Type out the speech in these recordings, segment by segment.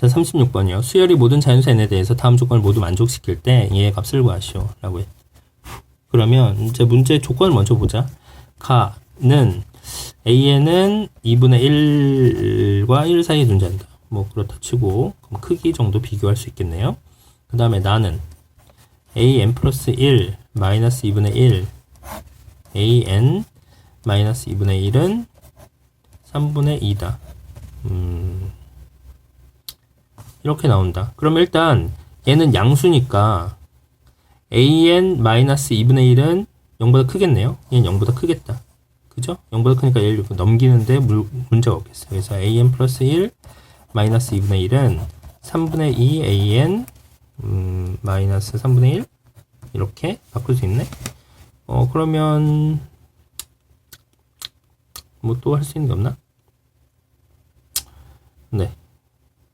자, 36번이요. 수열이 모든 자연수 n에 대해서 다음 조건을 모두 만족시킬 때 얘의 값을 구하시오. 라고 해. 그러면 이제 문제 조건을 먼저 보자. 가는 a는 2분의 1과 1 사이에 존재한다. 뭐 그렇다 치고 그럼 크기 정도 비교할 수 있겠네요. 그 다음에 나는 an 플러스 1 마이너스 2분의 1 an 마이너스 2분의 1은 3분의 2다. 음, 이렇게 나온다. 그럼 일단 얘는 양수니까 an 마이너스 2분의 1은 0보다 크겠네요. 얘는 0보다 크겠다. 그죠? 0보다 크니까 얘를 넘기는데 물, 문제가 없겠어요. 그래서 an 플러스 1 마이너스 2분의 1은 3분의 2 an 음, 마이너스 3분의 1 이렇게 바꿀 수 있네. 어 그러면 뭐 또 할 수 있는 게 없나? 네.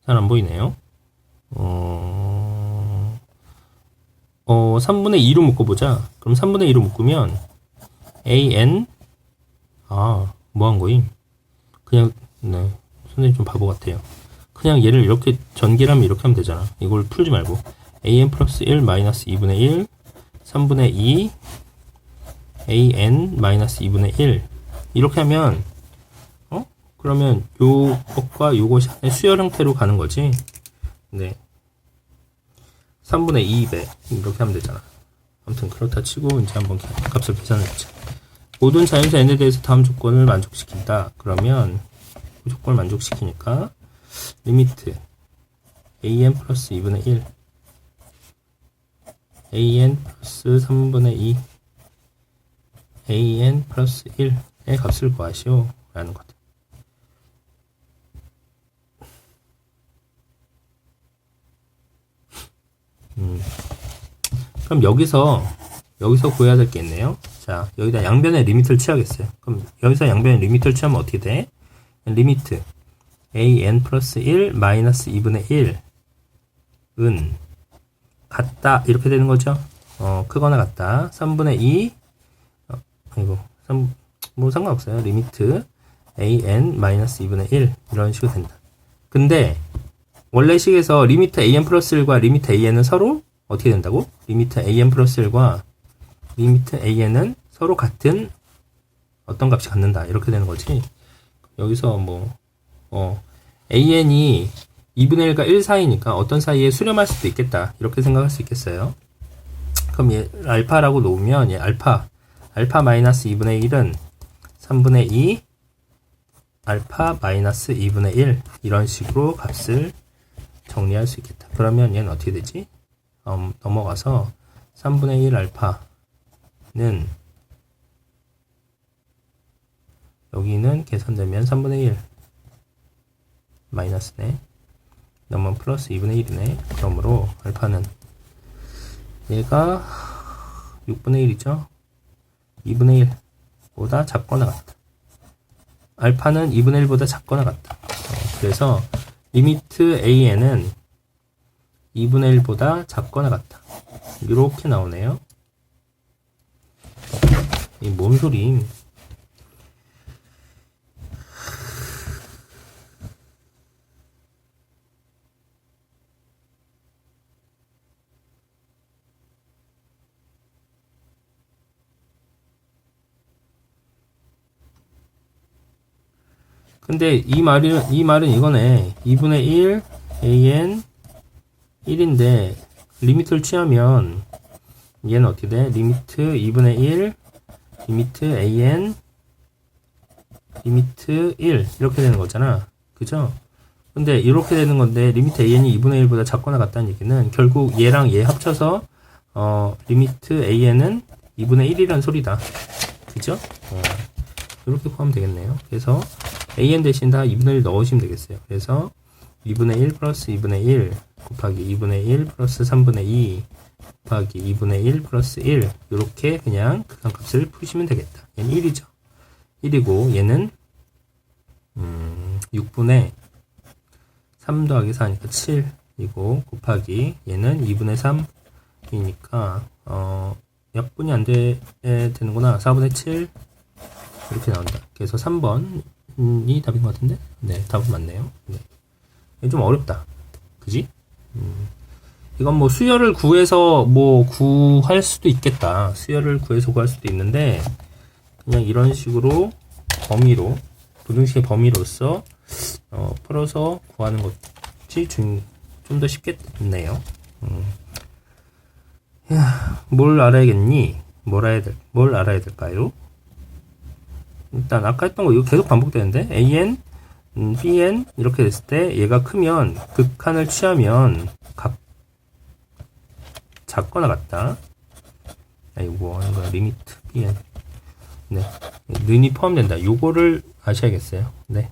잘 안 보이네요. 어, 어, 3분의 2로 묶어보자. 그럼 3분의 2로 묶으면, an, 아, 뭐 한 거임? 그냥, 네. 선생님 좀 바보 같아요. 그냥 얘를 이렇게 전개하면 이렇게 하면 되잖아. 이걸 풀지 말고. an 플러스 1 마이너스 2분의 1, 3분의 2, an 마이너스 2분의 1. 이렇게 하면, 어? 그러면 요것과 요것이 수열 형태로 가는 거지. 네. 3분의 2배. 이렇게 하면 되잖아. 아무튼 그렇다 치고 이제 한번 값을 계산해보자. 모든 자연수 n에 대해서 다음 조건을 만족시킨다. 그러면 그 조건을 만족시키니까 리미트 an 플러스 2분의 1 an 플러스 3분의 2 an 플러스 1의 값을 구하시오 라는 거 그럼 여기서 여기서 구해야 될 게 있네요. 자 여기다 양변의 리미트를 취하겠어요. 그럼 여기서 양변의 리미트를 취하면 어떻게 돼? 리미트 an 플러스 1 마이너스 2분의 1 은 같다 이렇게 되는 거죠. 어 크거나 같다. 3분의 2 어, 아이고 3, 뭐 상관없어요. 리미트 an 마이너스 2분의 1 이런 식으로 된다. 근데 원래 식에서 리미트 an 플러스 1과 리미트 an은 서로 어떻게 된다고? 리미트 an 플러스 1과 리미트 an은 서로 같은 어떤 값이 갖는다 이렇게 되는 거지. 여기서 뭐 어, an이 2분의 1과 1 사이니까 어떤 사이에 수렴할 수도 있겠다 이렇게 생각할 수 있겠어요. 그럼 얘 알파라고 놓으면 얘 알파 알파 마이너스 2분의 1은 3분의 2 알파 마이너스 2분의 1 이런 식으로 값을 정리할 수 있겠다. 그러면 얘는 어떻게 되지? 음, 넘어가서 3분의 1 알파는 여기는 계산되면 3분의 1 마이너스네. 넘으면 플러스 2분의 1이네. 그러므로 알파는 얘가 6분의 1이죠. 2분의 1보다 작거나 같다. 알파는 2분의 1보다 작거나 같다. 어, 그래서 리미트 an은 2분의 1보다 작거나 같다. 이렇게 나오네요. 이 뭔 소리임? 근데 이 말은 이 말은 이거네. 2분의 1 an 1인데 리미트를 취하면 얘는 어떻게 돼? 리미트 2분의 1 리미트 an 리미트 1 이렇게 되는 거잖아. 그죠? 근데 이렇게 되는 건데 리미트 an이 2분의 1보다 작거나 같다는 얘기는 결국 얘랑 얘 합쳐서 어 리미트 an은 2분의 1이라는 소리다. 그죠? 어, 이렇게 구하면 되겠네요. 그래서 an 대신 다 2분의 1 넣으시면 되겠어요. 그래서 2분의 1 플러스 2분의 1 곱하기 2분의 1 플러스 3분의 2 곱하기 2분의 1 플러스 1 이렇게 그냥 극한값을 푸시면 되겠다. 얘는 1이죠. 1이고 얘는 음, 6분의 3 더하기 4니까 7이고 곱하기 얘는 2분의 3이니까 어, 약분이 안 돼, 되는구나. 4분의 7 이렇게 나온다. 그래서 3번이 답인 것 같은데? 네, 답은 맞네요. 네. 좀 어렵다. 그지? 음. 이건 뭐 수열을 구해서 뭐 구할 수도 있겠다. 수열을 구해서 구할 수도 있는데 그냥 이런 식으로 범위로 부등식의 범위로서 어, 풀어서 구하는 것이 좀 더 쉽겠네요. 음. 야, 뭘 알아야겠니? 뭘 알아야 될, 뭘 알아야 될까요? 일단 아까 했던 거 이거 계속 반복되는데 an, 음, bn 이렇게 됐을 때 얘가 크면 극한을 취하면 각 작거나 같다. 아, 이거 뭐 하는 거야? 리미트 bn. 네. 는이 포함된다. 요거를 아셔야겠어요. 네.